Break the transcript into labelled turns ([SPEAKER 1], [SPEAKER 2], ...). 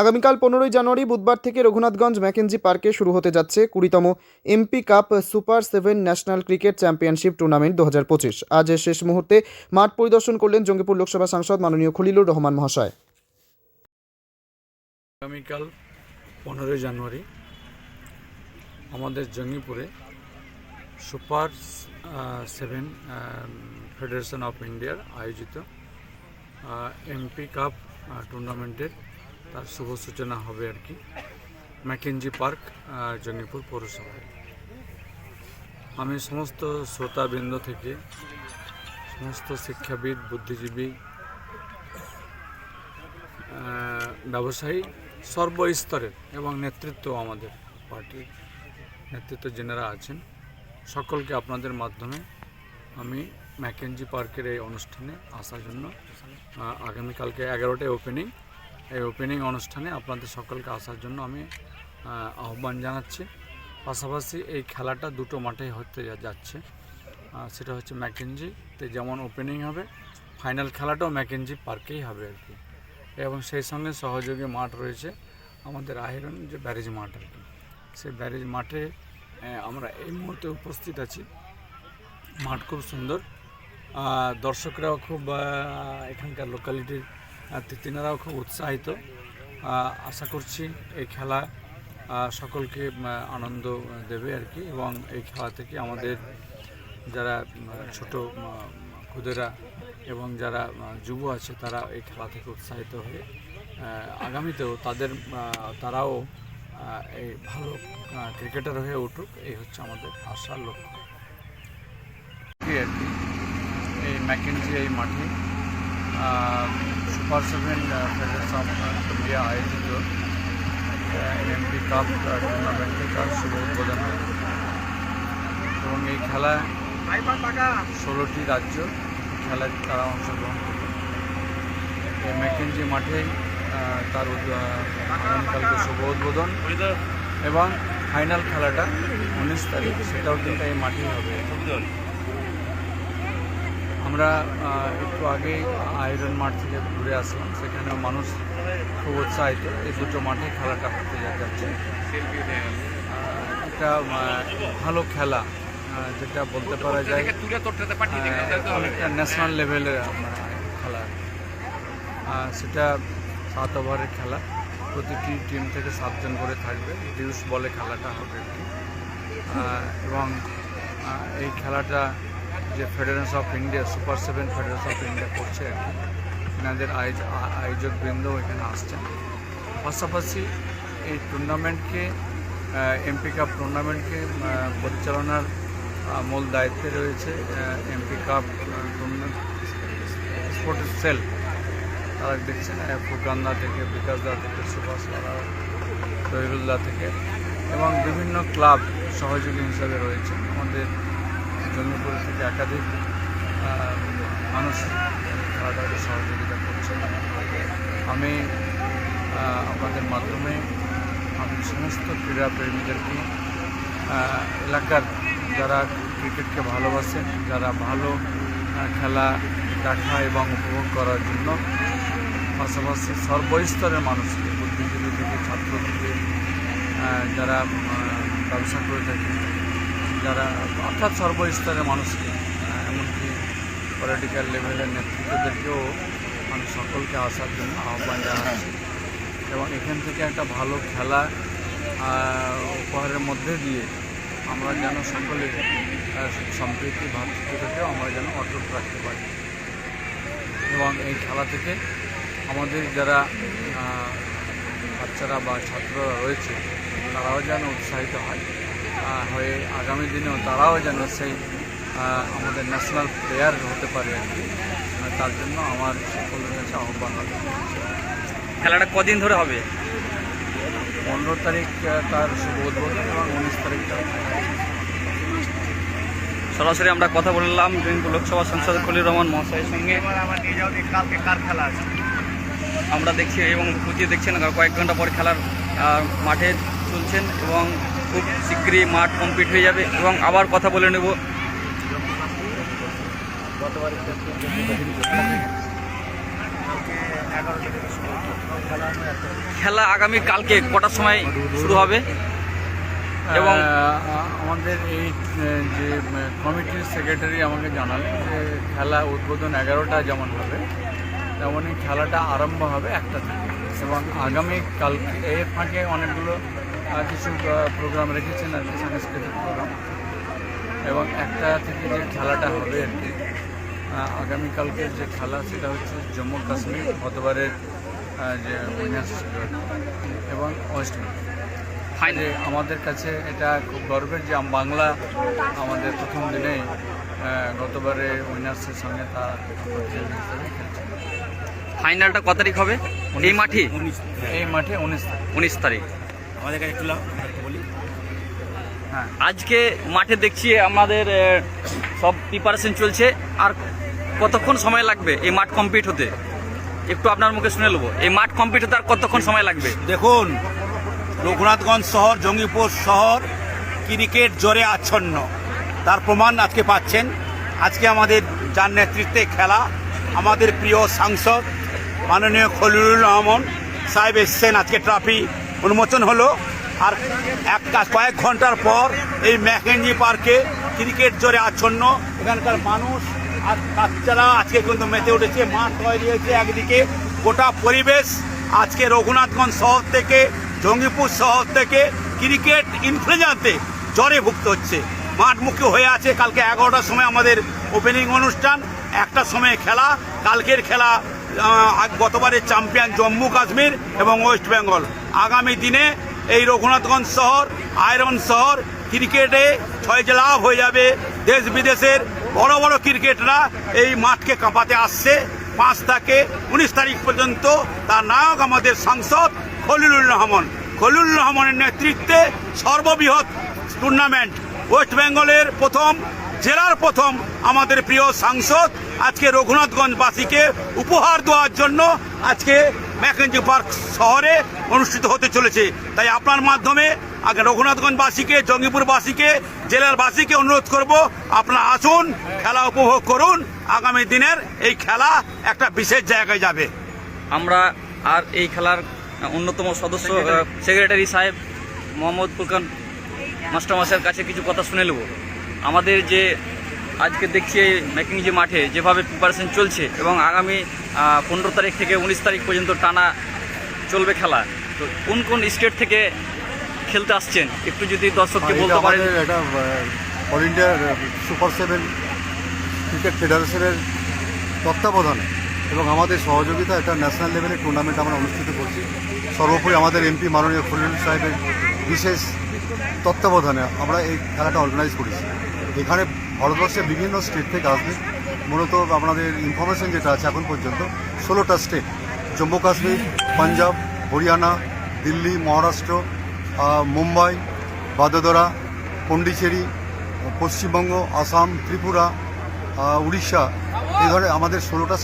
[SPEAKER 1] আগামীকাল পনেরোই জানুয়ারি বুধবার থেকে রঘুনাথগঞ্জ ম্যাকেনজি পার্কে শুরু হতে যাচ্ছে কুড়িতম MP cup super seven national cricket championship tournament দু হাজার পঁচিশ। আজ শেষ মুহূর্তে মাঠ পরিদর্শন করলেন জঙ্গিপুর লোকসভা সাংসদ মাননীয় খলিলুর রহমান মহাশয়।
[SPEAKER 2] আগামীকাল পনেরোই জানুয়ারি আমাদের জঙ্গিপুরে সুপার সেভেন ফেডারেশন অফ ইন্ডিয়ার আয়োজিত এমপি কাপ টুর্নামেন্টের তার শুভ সূচনা হবে আর কি। ম্যাকেনজি পার্ক জঙ্গিপুর পৌরসভায়। আমি সমস্ত শ্রোতাবৃন্দ থেকে সমস্ত শিক্ষাবিদ, বুদ্ধিজীবী ব্যবসায়ী, সর্বস্তরের এবং নেতৃত্ব আমাদের পার্টির নেতৃত্ব যেনারা আছেন, সকলকে আপনাদের মাধ্যমে আমি ম্যাকেনজি পার্কের এই অনুষ্ঠানে আসার জন্য আগামীকালকে এগারোটায় ওপেনিং এই ওপেনিং অনুষ্ঠানে আপনাদের সকলকে আসার জন্য আমি আহ্বান জানাচ্ছি। পাশাপাশি এই খেলাটা দুটো মাঠেই হতে যাচ্ছে। সেটা হচ্ছে ম্যাকেনজিতে যেমন ওপেনিং হবে ফাইনাল খেলাটাও ম্যাকেনজি পার্কেই হবে আর কি। এবং সেই সঙ্গে সহযোগী মাঠ রয়েছে আমাদের আয়রন যে ব্যারেজ মাঠ আর কি। সেই ব্যারেজ মাঠে আমরা এই মুহূর্তে উপস্থিত আছি। মাঠ খুব সুন্দর। দর্শকরাও খুব এখানকার লোকালিটির তিনারাও খুব উৎসাহিত। আশা করছি এই খেলা সকলকে আনন্দ দেবে আর কি এবং এই খেলা থেকে আমাদের যারা ছোট খুদেরা এবং যারা যুব আছে তারা এই খেলা থেকে উৎসাহিত হয়ে আগামীতেও তাদের তারাও এই ভালো ক্রিকেটার হয়ে উঠুক, এই হচ্ছে আমাদের আশার লক্ষ্য। আর কি, এই ম্যাকেনজি এই মাঠে super seven federation of India আয়োজিত এমপি কাপ টুর্নামেন্টে তার শুভ উদ্বোধন এবং এই খেলা ষোলোটি রাজ্য খেলায় তারা অংশগ্রহণ করবে। এই ম্যাকেনজি মাঠে তার আগামীকালকে শুভ উদ্বোধন এবং ফাইনাল খেলাটা উনিশ তারিখ, সেটাও কিন্তু এই মাঠেই হবে। আমরা একটু আগেই আয়রন মাঠ থেকে ঘুরে আসলাম। সেখানে মানুষ খুব উৎসাহিত। এই দুটো মাঠে খেলাটা হতে যাচ্ছে। একটা ভালো খেলা। যেটা বলতে পারা যায় অনেকটা ন্যাশনাল লেভেলের আমরা খেলা। সেটা সাত ওভারের খেলা। প্রতিটি টিম থেকে সাতজন করে থাকবে। ডিউস বলে খেলাটা হবে এবং এই খেলাটা যে federation of India super seven federation of India করছে এনাদের আয়োজ আ- আয়োজকবৃন্দও এখানে আসছেন। পাশাপাশি এই টুর্নামেন্টকে এমপি কাপ টুর্নামেন্টকে পরিচালনার মূল দায়িত্বে রয়েছে MP cup tournament sports cell তারা দেখছেন ফুকান্দা থেকে বিকাশদা থেকে, সুভাষ তহিরুল্লাহ থেকে এবং বিভিন্ন ক্লাব সহযোগী হিসাবে রয়েছে আমাদের জঙ্গিপুর থেকে একাধিক মানুষ খেলাটাকে সহযোগিতা করছে। আমি আপনাদের মাধ্যমে আমি সমস্ত ক্রীড়াপ্রেমীদেরকে এলাকার যারা ক্রিকেটকে ভালোবাসেন যারা ভালো খেলা দেখা এবং উপভোগ করার জন্য পাশাপাশি সর্বস্তরের মানুষকে, বুদ্ধিজীবী থেকে ছাত্র থেকে যারা ব্যবসা করে থাকে যারা অর্থাৎ সর্বস্তরের মানুষকে এমনকি পলিটিক্যাল লেভেলের নেতৃত্বদেরকেও আমি সকলকে আসার জন্য আহ্বান জানাচ্ছি। এবং এখান থেকে একটা ভালো খেলা উপহারের মধ্যে দিয়ে আমরা যেন সকলে সম্প্রীতি ভাতৃত্বটাকেও আমরা যেন অটুট রাখতে পারি। এবং এই খেলা থেকে আমাদের যারা বাচ্চারা বা ছাত্ররা রয়েছে, তারাও যেন উৎসাহিত হয়। হয়ে আগামী দিনেও তারাও যেন সেই আমাদের ন্যাশনাল প্লেয়ার হতে পারে আর কি। তার জন্য আমার সকলের কাছে আহ্বান হবে
[SPEAKER 3] খেলাটা কদিন ধরে হবে?
[SPEAKER 2] পনেরো তারিখ তার শুভ উদ্বোধন এবং উনিশ তারিখটা।
[SPEAKER 3] সরাসরি আমরা কথা বললাম জয়ন্তপুর লোকসভা সাংসদ খলিল রহমান মহাশয়ের সঙ্গে। আমরা দেখছি এবং খুঁজিয়ে দেখছেন কয়েক ঘণ্টা পর খেলার মাঠে চলছেন এবং খুব শীঘ্রই মাঠ কমপ্লিট হয়ে যাবে এবং আবার কথা বলে নেব। খেলা আগামী কালকে কটার সময় শুরু হবে? এবং
[SPEAKER 2] আমাদের এই যে কমিটির সেক্রেটারি আমাকে জানালেন যে, খেলা উদ্বোধন এগারোটা যেমন হবে, তেমনই খেলাটা আরম্ভ হবে একটা থেকে। এবং আগামী কালকে এর ফাঁকে অনেকগুলো কিছু প্রোগ্রাম রেখেছেন আর কি সাংস্কৃতিক প্রোগ্রাম এবং একটা থেকে যে খেলাটা হবে আর কি আগামীকালকের যে খেলা সেটা হচ্ছে জম্মু কাশ্মীর গতবারের যে উইনার্স ছিল এবং ওয়েস্ট বেঙ্গল। আমাদের কাছে এটা খুব গর্বের যে বাংলা আমাদের প্রথম দিনেই গতবারে উইনার্সের সঙ্গে তার খেলছে।
[SPEAKER 3] ফাইনালটা কত তারিখ হবে? এই মাঠে?
[SPEAKER 2] এই মাঠে উনিশ তারিখ।
[SPEAKER 3] উনিশ তারিখ।
[SPEAKER 4] আমাদের কাছে একটু বলি।
[SPEAKER 2] হ্যাঁ।
[SPEAKER 3] আজকে মাঠে দেখছি আমাদের সব প্রিপারেশন চলছে। আর কতক্ষণ সময় লাগবে এই মাঠ কমপ্লিট হতে? একটু আপনার মুখে শুনে নেব। এই মাঠ কমপ্লিট হতে আর কতক্ষণ সময় লাগবে?
[SPEAKER 4] দেখুন রঘুনাথগঞ্জ শহর জঙ্গিপুর শহর ক্রিকেট জোরে আচ্ছন্ন। তার প্রমাণ আজকে পাচ্ছেন। আজকে আমাদের যার নেতৃত্বে খেলা আমাদের প্রিয় সাংসদ মাননীয় খলিলুর রহমান সাহেব এসছেন আজকে ট্রফি উন্মোচন হলো। আর এক কয়েক ঘণ্টার পর এই ম্যাকেঞ্জি পার্কে ক্রিকেট জোরে আচ্ছন্ন। এখানকার মানুষ আর বাচ্চারা আজকে কিন্তু মেতে উঠেছে মাঠ তৈরি হয়েছে একদিকে। গোটা পরিবেশ আজকে রঘুনাথগঞ্জ শহর থেকে, জঙ্গিপুর শহর থেকে ক্রিকেট ইনফ্লুয়েঞ্জাতে জ্বরে ভুক্ত হচ্ছে। মাঠমুখী হয়ে আছে। কালকে এগারোটার সময় আমাদের ওপেনিং অনুষ্ঠান একটার সময় খেলা, কালকের খেলা গতবারের চ্যাম্পিয়ন জম্মু কাশ্মীর এবং ওয়েস্ট বেঙ্গল। আগামী দিনে এই রঘুনাথগঞ্জ শহর, আয়রন শহর ক্রিকেটে ছয় লাভ হয়ে যাবে। দেশ বিদেশের বড় বড় ক্রিকেটরা এই মাঠকে কাঁপাতে আসছে। পাঁচ থেকে উনিশ তারিখ পর্যন্ত তার নায়ক আমাদের সাংসদ খলিলুর রহমান। খলিলুর রহমানের নেতৃত্বে সর্ববৃহৎ টুর্নামেন্ট ওয়েস্ট বেঙ্গলের প্রথম জেলার প্রথম আমাদের প্রিয় সাংসদ আজকে রঘুনাথগঞ্জবাসীকে উপহার দেওয়ার জন্য আজকে ম্যাকেঞ্জি পার্ক শহরে অনুষ্ঠিত হতে চলেছে। তাই আপনার মাধ্যমে আগে রঘুনাথগঞ্জবাসীকে জঙ্গিপুরবাসীকে জেলার বাসীকে অনুরোধ করব আপনারা আসুন খেলা উপভোগ করুন। আগামী দিনের এই খেলা একটা বিশেষ জায়গায় যাবে।
[SPEAKER 3] আমরা আর এই খেলার অন্যতম সদস্য সেক্রেটারি সাহেব মোহাম্মদ ফুরকান মাস্টারমাসের কাছে কিছু কথা শুনে নেব। আমাদের যে আজকে দেখছি মেকিং যে মাঠে যেভাবে প্রিপারেশন চলছে এবং আগামী পনেরো তারিখ থেকে উনিশ তারিখ পর্যন্ত টানা চলবে খেলা তো কোন কোন স্টেট থেকে খেলতে আসছেন? একটু যদি দর্শককে বলতে পারেন।
[SPEAKER 5] এটা all India super seven cricket ফেডারেশনের তত্ত্বাবধানে এবং আমাদের সহযোগিতা একটা ন্যাশনাল লেভেলের টুর্নামেন্ট আমরা অনুষ্ঠিত করছি। সর্বোপরি আমাদের এমপি মাননীয় খলিল সাহেবের বিশেষ তত্ত্বাবধানে আমরা এই খেলাটা অর্গানাইজ করেছি। এখানে ভারতবর্ষের বিভিন্ন স্টেট থেকে আসবে। মূলত আপনাদের ইনফরমেশন যেটা আছে এখন পর্যন্ত, ষোলোটা স্টেট জম্মু কাশ্মীর, পাঞ্জাব, হরিয়ানা, দিল্লি, মহারাষ্ট্র মুম্বাই বাদোদরা পন্ডিচেরি, পশ্চিমবঙ্গ, আসাম, ত্রিপুরা উড়িষ্যা। এই ধরনের আমাদের ষোলোটা